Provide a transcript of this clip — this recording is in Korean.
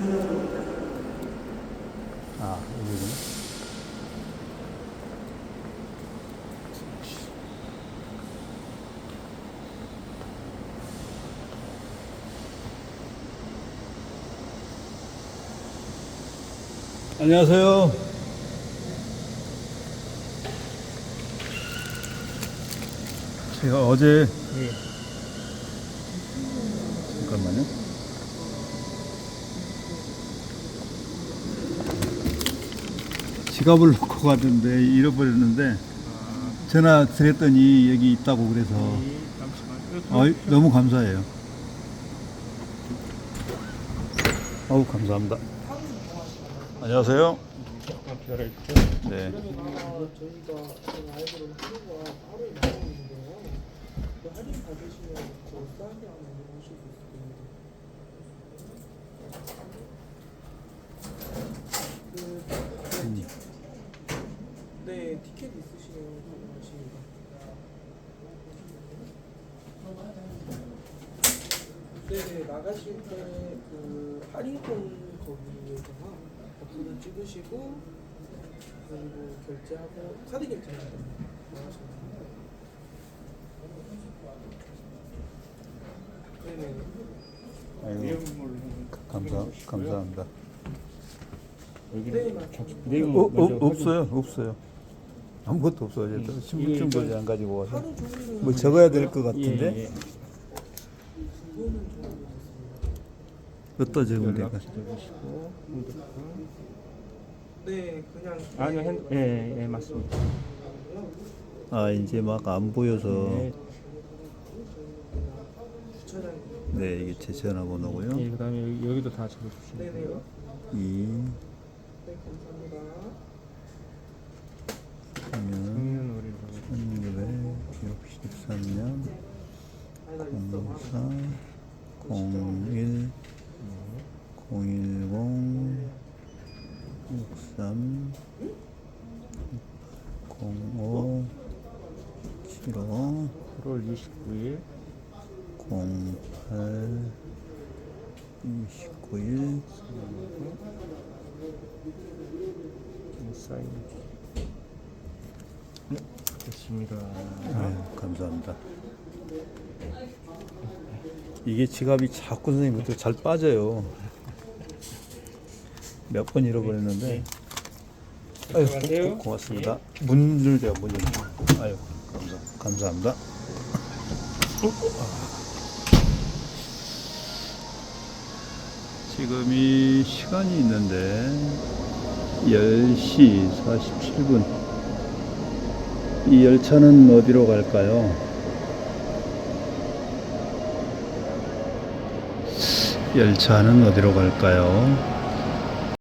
아, 여기구나. 안녕하세요. 제가 어제 예. 잠깐만요. 지갑을 놓고 갔는데 잃어버렸는데 전화 드렸더니 여기 있다고 그래서. 어이, 너무 감사해요. 어우 감사합니다. 안녕하세요. 네. 네, 티켓 있으시면 가능하십니다. 네, 나가실 때 그 할인권 거기에다가 버튼을 찍으시고 그리고 결제하고 카드 결제하면 됩니다. 나가시면 됩니다. 네네. 아이고, 감사 감사합니다. 여기 네. 어, 어, 없어요, 없어요. 아무것도 없어요. 저 예, 신분증도 이거- 안 가지고 와서 뭐 적어야 될것 예, 같은데 예. 모르겠습니다. 어디다 적으면 될까? 네, 그냥 아니요, 핸, 예, 예, 맞습니다. 아 이제 막 안 보여서 네, 주차장 네 이게 제 전화번호고요. 예, 그다음에 여기, 여기도 다 적어주시면. 돼요. 이 네, 감사합니다. 면 청년 어린이라고. 1963년 아니 나 있어. 04 01 010 63 05 75 8월 29일 08 29일 사인. 네, 됐습니다. 아유, 감사합니다. 이게 지갑이 자꾸 선생님 그때 잘 빠져요. 몇 번 잃어버렸는데. 아유, 들어가세요. 고- 고맙습니다. 문을 제가 문 열고. 아유, 감사, 감사합니다. 지금이 시간이 있는데 10시 47분. 이 열차는 어디로 갈까요? 열차는 어디로 갈까요?